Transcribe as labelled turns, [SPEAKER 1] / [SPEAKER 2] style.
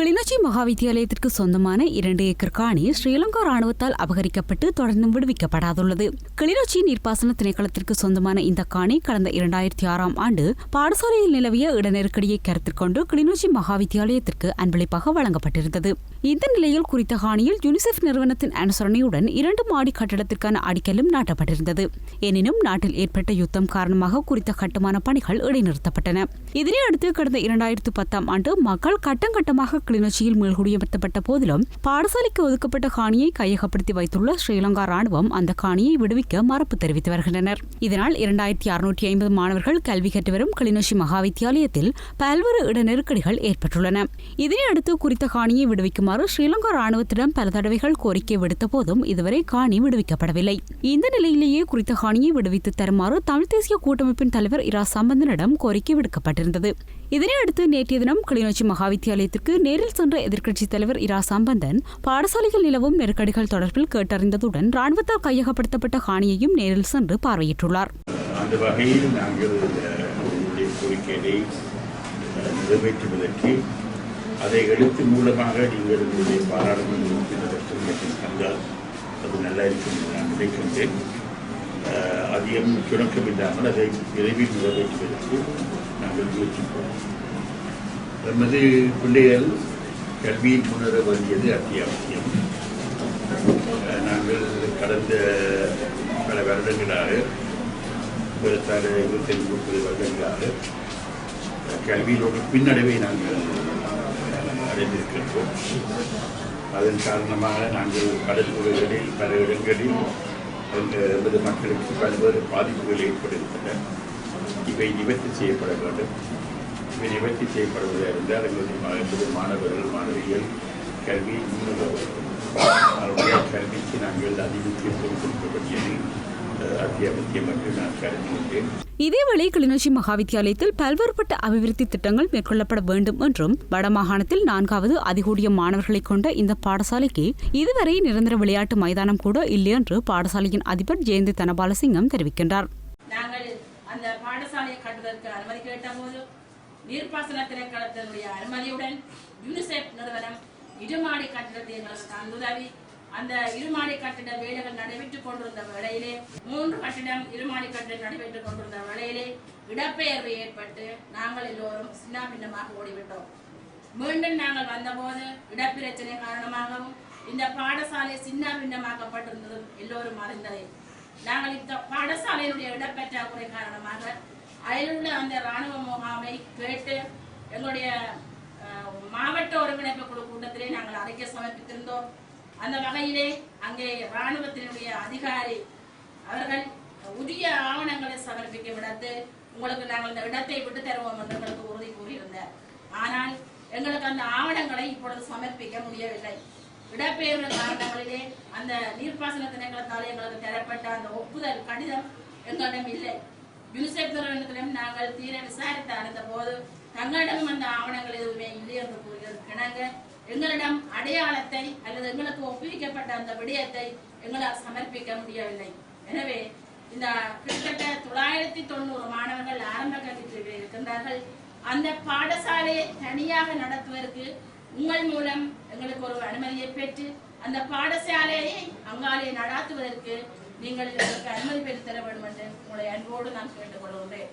[SPEAKER 1] கிளிநொச்சி மகாவித்தியாலயத்திற்கு சொந்தமான இரண்டு ஏக்கர் காணி ஸ்ரீலங்கா ராணுவத்தால் அபகரிக்கப்பட்டு தொடர்ந்து விடுவிக்கப்படாதுள்ளது. கிளிநொச்சி நீர்ப்பாசன திணைக்களத்திற்கு சொந்தமான இந்த காணி கடந்த இரண்டாயிரத்தி ஆறாம் ஆண்டு பாடசாலையில் நிலவிய இடநெருக்கடியை கருத்தில் கொண்டு கிளிநொச்சி மகாவித்தியாலயத்திற்கு அன்பளிப்பாக வழங்கப்பட்டிருந்தது. இந்த நிலையில் குறித்த காணியில் யுனிசெஃப் நிறுவனத்தின் அனுசரணையுடன் இரண்டு மாடி கட்டடத்திற்கான அடிக்கலும் நாட்டப்பட்டிருந்தது. எனினும் நாட்டில் ஏற்பட்ட யுத்தம் காரணமாக குறித்த கட்டுமான பணிகள் இடைநிறுத்தப்பட்டன. இதனையடுத்து கடந்த இரண்டாயிரத்து பத்தாம் ஆண்டு மக்கள் கட்டம் கட்டமாக கிளிநொச்சியில் மீள்குடியமர்த்தப்பட்ட போதிலும் பாடசாலைக்கு ஒதுக்கப்பட்ட காணியை கையகப்படுத்தி வைத்துள்ள ஸ்ரீலங்கா ராணுவம் அந்த காணியை விடுவிக்க மறுப்பு தெரிவித்து வருகின்றனர். இதனால் இரண்டாயிரத்தி அறுநூற்றி ஐம்பது மாணவர்கள் கல்வி கற்று வரும் கிளிநொச்சி மகாவித்தியாலயத்தில் பல்வேறு இட நெருக்கடிகள் ஏற்பட்டுள்ளன இதனையடுத்து குறித்த காணியை விடுவிக்குமாறு ஸ்ரீலங்கா ராணுவத்திடம் பல தடவைகள் கோரிக்கை விடுத்த போதும் இதுவரை காணி விடுவிக்கப்படவில்லை. இந்த நிலையிலேயே குறித்த காணியை விடுவித்து தருமாறு தமிழ் தேசிய கூட்டமைப்பின் தலைவர் இரா சம்பந்தனிடம் கோரிக்கை விடுக்கப்பட்டிருந்தது. இதனையடுத்து நேற்றைய தினம் கிளிநொச்சி மகாவித்தியாலயத்திற்கு நேரில் சென்ற எதிர்க்கட்சித் தலைவர் இரா சம்பந்தன் பாடசாலையில் நிலவும் நெருக்கடிகள் தொடர்பில் கேட்டறிந்ததுடன் ராணுவத்தால் கையகப்படுத்தப்பட்ட ஹானியையும் நேரில் சென்று பார்வையிட்டுள்ளார்.
[SPEAKER 2] அந்த வகையில் நாங்கள் கோரிக்கையை நிறைவேற்றுவதற்கு அதை எழுத்து மூலமாக நீங்கள் உங்களுடைய பாராளுமன்ற உறுப்பினர்கள் தந்தால் அது நல்லா இருக்கும் நான் நினைக்கின்றேன். அதிகம் சுணக்கம் இல்லாமல் அதை விரைவில் நிறைவேற்றுவதற்கு நாங்கள் முயற்சிப்போம் நமது பிள்ளைகள் கல்வியில் முன்னேற வேண்டியது அத்தியாவசியம். நாங்கள் கடந்த பல வருடங்களாக பெருசாக இருபத்தஞ்சு முப்பது வருடங்களாக கல்வியில் பின்னடைவை நாங்கள் அடைந்திருக்கின்றோம். அதன் காரணமாக நாங்கள் கடற்பகுதிகளில் பல இடங்களில் என்பது மக்களுக்கு பல்வேறு பாதிப்புகள் ஏற்படுகின்றன. இவை நிவர்த்தி செய்யப்பட வேண்டும். இவை நிவர்த்தி செய்யப்படுவதாக இருந்தால் எங்களது மா- மாணவர்கள் மாணவிகள் கல்வி அவருடைய கல்விக்கு நாங்கள் அதிமுக்கியத்துவம் கொடுக்க வேண்டியது அத்தியாவசியம் என்று நான் கருதுகின்றேன்
[SPEAKER 1] இதேவேளை கிளிநொச்சி மகாவித்தியாலயத்தில் பல்வேறுபட்ட அபிவிருத்தி திட்டங்கள் மேற்கொள்ளப்பட வேண்டும் என்றும் வடமாகாணத்தில் நான்காவது அதிகூடிய மாணவர்களை கொண்ட இந்த பாடசாலைக்கு இதுவரை நிரந்தர விளையாட்டு மைதானம் கூட இல்லை என்று பாடசாலையின் அதிபர் ஜெயந்தி தனபாலசிங்கம் தெரிவிக்கின்றார்.
[SPEAKER 3] நாங்கள் அந்த பாடசாலையை கட்டுவதற்கு அனுமதி கேட்டபோது நீர்ப்பாசன திரைக்களத்தினுடைய அனுமதியுடன் யூனிசெஃப் நிறுவனம் இருமாடி கட்டிடத்தை எங்களுக்கு தந்துதவி அந்த இருமாடி கட்டிட வேலைகள் நடைபெற்றுக் கொண்டிருந்த வேளையிலே மூன்று கட்டிடம் இருமாடி கட்டிடம் நடைபெற்றுக் கொண்டிருந்த வேளையிலே இடப்பெயர்வு ஏற்பட்டு நாங்கள் எல்லோரும் சின்ன பின்னமாக ஓடிவிட்டோம். மீண்டும் நாங்கள் வந்தபோது இடப்பிரச்சனை காரணமாகவும் இந்த பாடசாலை சின்ன பின்னமாக்கப்பட்டிருந்ததும் எல்லோரும் அறிந்ததே. நாங்கள் இந்த பாடசாலையினுடைய இடப்பற்றாக்குறை காரணமாக அயலுள்ள அந்த ராணுவ முகாமை கேட்டு எங்களுடைய மாவட்ட ஒருங்கிணைப்பு குழு கூட்டத்திலே நாங்கள் அறிக்கை சமர்ப்பித்திருந்தோம். அந்த வகையிலே அங்கே ராணுவத்தினுடைய அதிகாரி அவர்கள் உரிய ஆவணங்களை சமர்ப்பிக்க விடத்து உங்களுக்கு நாங்கள் இந்த இடத்தை விட்டு தருவோம் என்று எங்களுக்கு உறுதி கூறியிருந்தார். ஆனால் எங்களுக்கு அந்த ஆவணங்களை இப்பொழுது சமர்ப்பிக்க முடியவில்லை. இடப்பெயர்வு காரணங்களிலே அந்த நீர்ப்பாசன திணைக்களத்தால் எங்களுக்கு தரப்பட்ட அந்த ஒப்புதல் கடிதம் எங்களிடம் இல்லை. யூனிசெஃப் நிறுவனத்திலும் நாங்கள் தீர விசாரித்து அறிந்த போது தங்களிடம் அந்த ஆவணங்கள் எதுவுமே இல்லை என்று கூறுகிறது கிணங்க எங்களிடம் அடையாளத்தை அல்லது எங்களுக்கு ஒப்புவிக்கப்பட்ட அந்த விடயத்தை எங்களால் சமர்ப்பிக்க முடியவில்லை. எனவே இந்த கிட்டத்தட்ட தொள்ளாயிரத்தி தொண்ணூறு மாணவர்கள் ஆரம்ப கல்வி பிரிவில் இருக்கின்றார்கள். அந்த பாடசாலையை தனியாக நடத்துவதற்கு உங்கள் மூலம் எங்களுக்கு ஒரு அனுமதியை பெற்று அந்த பாடசாலையை அங்காலே நடாத்துவதற்கு நீங்கள் எங்களுக்கு அனுமதி பெற்று தர வேண்டும் என்று உங்களை அன்போடு நான் கேட்டுக்கொள்கின்றேன்.